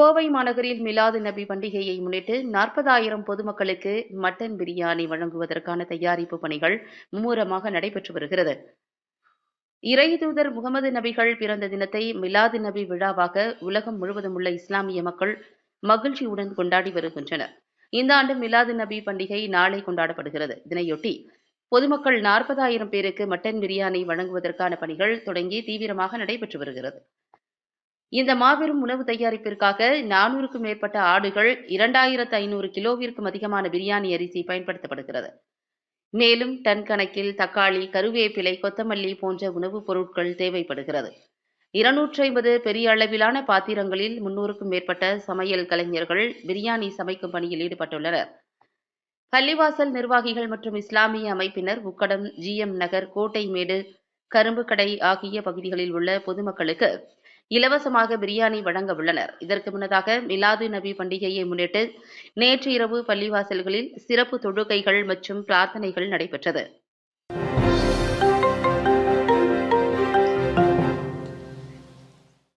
கோவை மாநகரில் மிலாது நபி பண்டிகையை முன்னிட்டு நாற்பதாயிரம் பொதுமக்களுக்கு மட்டன் பிரியாணி வழங்குவதற்கான தயாரிப்பு பணிகள் மும்முரமாக நடைபெற்று வருகிறது. இறைதூதர் முகமது நபிகள் பிறந்த தினத்தை மிலாது நபி விழாவாக உலகம் முழுவதும் உள்ள இஸ்லாமிய மக்கள் மகிழ்ச்சியுடன் கொண்டாடி வருகின்றனர். இந்த ஆண்டு மிலாது நபி பண்டிகை நாளை கொண்டாடப்படுகிறது. இதனையொட்டி பொதுமக்கள் நாற்பதாயிரம் பேருக்கு மட்டன் பிரியாணி வழங்குவதற்கான பணிகள் தொடங்கி தீவிரமாக நடைபெற்று வருகிறது. இந்த மாபெரும் உணவு தயாரிப்பிற்காக நானூறுக்கும் மேற்பட்ட ஆடுகள் இரண்டாயிரத்து ஐநூறு கிலோவிற்கும் அதிகமான பிரியாணி அரிசி பயன்படுத்தப்படுகிறது. மேலும் டன் கணக்கில் தக்காளி கருவேப்பிலை கொத்தமல்லி போன்ற உணவுப் பொருட்கள் தேவைப்படுகிறது. இருநூற்றி ஐம்பது பெரிய அளவிலான பாத்திரங்களில் முன்னூறுக்கும் மேற்பட்ட சமையல் கலைஞர்கள் பிரியாணி சமைக்கும் பணியில் ஈடுபட்டுள்ளனர். பள்ளிவாசல் நிர்வாகிகள் மற்றும் இஸ்லாமிய அமைப்பினர் உக்கடம் ஜிஎம் நகர் கோட்டைமேடு கரும்புக்கடை ஆகிய பகுதிகளில் உள்ள பொதுமக்களுக்கு இலவசமாக பிரியாணி வழங்க உள்ளனர். இதற்கு முன்னதாக மிலாது நபி பண்டிகையை முன்னிட்டு நேற்று இரவு பள்ளிவாசல்களில் சிறப்பு தொழுகைகள் மற்றும் பிரார்த்தனைகள் நடைபெற்றது.